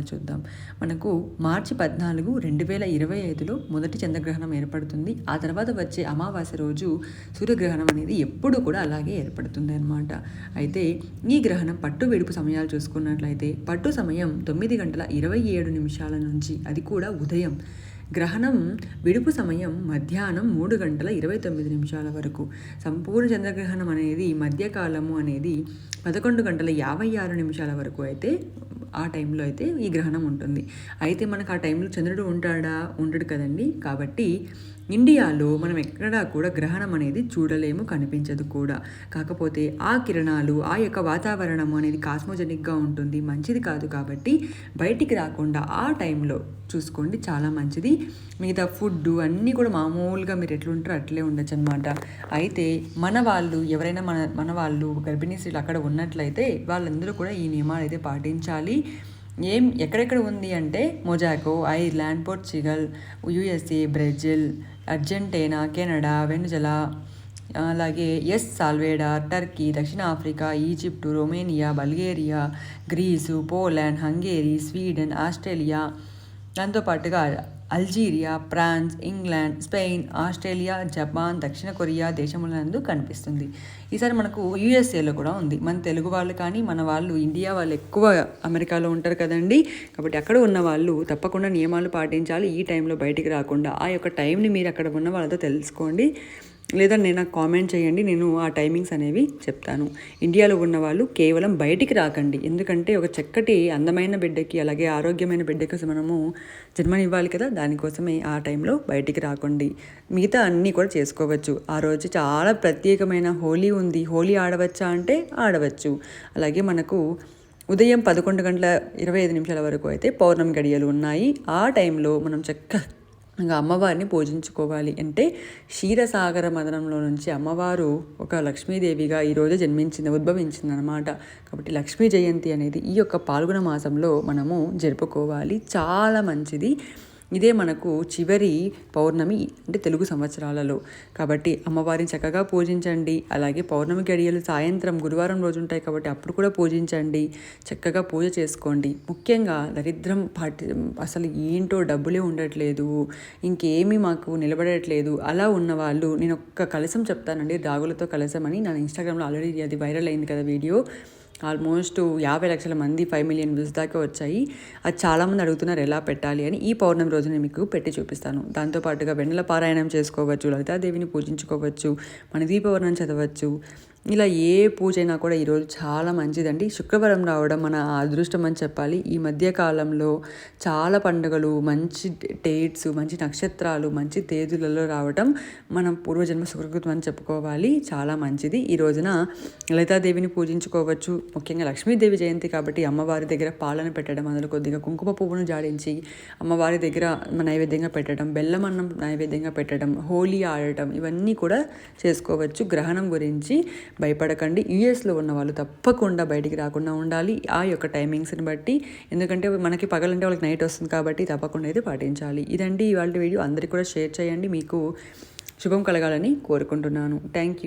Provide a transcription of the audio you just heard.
చూద్దాం. మనకు మార్చి పద్నాలుగు రెండు వేల ఇరవై ఐదులో మొదటి చంద్రగ్రహణం ఏర్పడుతుంది. ఆ తర్వాత వచ్చే అమావాస్య రోజు సూర్యగ్రహణం అనేది ఎప్పుడు కూడా అలాగే ఏర్పడుతుంది అనమాట అయితే ఈ గ్రహణం పట్టు వెడుపు సమయాలు చూసుకున్నట్లయితే పట్టు సమయం తొమ్మిది గంటల ఇరవై ఏడు నిమిషాల నుంచి అది కూడా ఉదయం. గ్రహణం విడుపు సమయం మధ్యాహ్నం మూడు గంటల ఇరవై తొమ్మిది నిమిషాల వరకు. సంపూర్ణ చంద్రగ్రహణం అనేది మధ్యకాలము అనేది పదకొండు గంటల యాభై ఆరు నిమిషాల వరకు అయితే ఆ టైంలో అయితే ఈ గ్రహణం ఉంటుంది. అయితే మనకు ఆ టైంలో చంద్రుడు ఉంటాడా? ఉండడు కదండి. కాబట్టి ఇండియాలో మనం ఎక్కడా కూడా గ్రహణం అనేది చూడలేము కనిపించదు కూడా. కాకపోతే ఆ కిరణాలు ఆ యొక్క వాతావరణం అనేది కాస్మోజెనిక్గా ఉంటుంది. మంచిది కాదు కాబట్టి బయటికి రాకుండా ఆ టైంలో చూసుకోండి. చాలా మంచిది. మిగతా ఫుడ్ అన్నీ కూడా మామూలుగా మీరు ఎట్లుంటారో అట్లే ఉండొచ్చు అనమాట అయితే మన వాళ్ళు ఎవరైనా మన మన వాళ్ళు గర్భిణీ స్త్రీలు అక్కడ ఉన్నట్లయితే వాళ్ళందరూ కూడా ఈ నియమాలు అయితే పాటించాలి. ఏం ఎక్కడెక్కడ ఉంది అంటే మొజాకో Ireland Portugal USA Brazil Argentina Canada Venezuela అలాగే ఎస్ సాల్వేడా టర్కీ దక్షిణ Africa Egypt Romania Bulgaria Greece Poland Hungary Sweden Australia. దాంతోపాటుగా Algeria France England Spain Australia Japan దక్షిణ కొరియా దేశములందు కనిపిస్తుంది. ఈసారి మనకు యూఎస్ఏలో కూడా ఉంది. మన తెలుగు వాళ్ళు కానీ మన వాళ్ళు ఇండియా వాళ్ళు ఎక్కువ అమెరికాలో ఉంటారు కదండి. కాబట్టి అక్కడ ఉన్న వాళ్ళు తప్పకుండా నియమాలు పాటించాలి. ఈ టైంలో బయటికి రాకుండా ఆ యొక్క టైంని మీరు అక్కడ ఉన్న వాళ్ళతో తెలుసుకోండి. లేదా నేను నాకు కామెంట్ చేయండి నేను ఆ టైమింగ్స్ అనేవి చెప్తాను. ఇండియాలో ఉన్న వాళ్ళు కేవలం బయటికి రాకండి. ఎందుకంటే ఒక చక్కటి అందమైన బిడ్డకి అలాగే ఆరోగ్యమైన బిడ్డకి మనము జన్మనివ్వాలి కదా దానికోసమే ఆ టైంలో బయటికి రాకండి. మిగతా అన్నీ కూడా చేసుకోవచ్చు. ఆ రోజు చాలా ప్రత్యేకమైన హోలీ ఉంది. హోలీ ఆడవచ్చా అంటే ఆడవచ్చు. అలాగే మనకు ఉదయం పదకొండు గంటల ఇరవై ఐదు నిమిషాల వరకు అయితే పౌర్ణమి గడియలు ఉన్నాయి. ఆ టైంలో మనం చక్క ఇంకా అమ్మవారిని పూజించుకోవాలి అంటే క్షీరసాగర మదనంలో నుంచి అమ్మవారు ఒక లక్ష్మీదేవిగా ఈరోజు జన్మించింది ఉద్భవించింది అనమాట కాబట్టి లక్ష్మీ జయంతి అనేది ఈ యొక్క పాల్గొన మాసంలో మనము జరుపుకోవాలి. చాలా మంచిది. ఇదే మనకు చివరి పౌర్ణమి అంటే తెలుగు సంవత్సరాలలో. కాబట్టి అమ్మవారిని చక్కగా పూజించండి. అలాగే పౌర్ణమి గడియలు సాయంత్రం గురువారం రోజు ఉంటాయి కాబట్టి అప్పుడు కూడా పూజించండి. చక్కగా పూజ చేసుకోండి. ముఖ్యంగా దరిద్రం పాటి అసలు ఏంటో డబ్బులే ఉండట్లేదు. ఇంకేమీ మాకు నిలబడట్లేదు. అలా ఉన్న వాళ్ళు నేను ఒక్క కలసం చెప్తానండి. రాగులతో కలసం అని నా ఇన్స్టాగ్రామ్లో ఆల్రెడీ అది వైరల్ అయింది కదా వీడియో. ఆల్మోస్ట్ యాభై లక్షల మంది ఫైవ్ మిలియన్ వ్యూస్ దాకా వచ్చాయి. అది చాలామంది అడుగుతున్నారు ఎలా పెట్టాలి అని. ఈ పౌర్ణమి రోజు నేను మీకు పెట్టి చూపిస్తాను. దాంతోపాటుగా వెన్నెల పారాయణం చేసుకోవచ్చు లలితాదేవిని పూజించుకోవచ్చు మన దీపవర్ణం చదవచ్చు ఇలా ఏ పూజ అయినా కూడా ఈరోజు చాలా మంచిదండి. శుక్రవారం రావడం మన అదృష్టం అని చెప్పాలి. ఈ మధ్య కాలంలో చాలా పండుగలు మంచి డేట్స్ మంచి నక్షత్రాలు మంచి తేదీలలో రావడం మనం పూర్వజన్మ సుకృతం అని చెప్పుకోవాలి. చాలా మంచిది. ఈ రోజున లలితాదేవిని పూజించుకోవచ్చు. ముఖ్యంగా లక్ష్మీదేవి జయంతి కాబట్టి అమ్మవారి దగ్గర పాలన పెట్టడం అందులో కొద్దిగా కుంకుమ పువ్వును జాడించి అమ్మవారి దగ్గర నైవేద్యంగా పెట్టడం బెల్లం అన్నం నైవేద్యంగా పెట్టడం హోలీ ఆడటం ఇవన్నీ కూడా చేసుకోవచ్చు. గ్రహణం గురించి భయపడకండి. యూఎస్లో ఉన్న వాళ్ళు తప్పకుండా బయటికి రాకుండా ఉండాలి. ఆ యొక్క టైమింగ్స్ని బట్టి. ఎందుకంటే మనకి పగలంటే వాళ్ళకి నైట్ వస్తుంది కాబట్టి తప్పకుండా అయితే పాటించాలి. ఇదండి ఇవాళ వీడియో. అందరికీ కూడా షేర్ చేయండి. మీకు శుభం కలగాలని కోరుకుంటున్నాను. Thank you.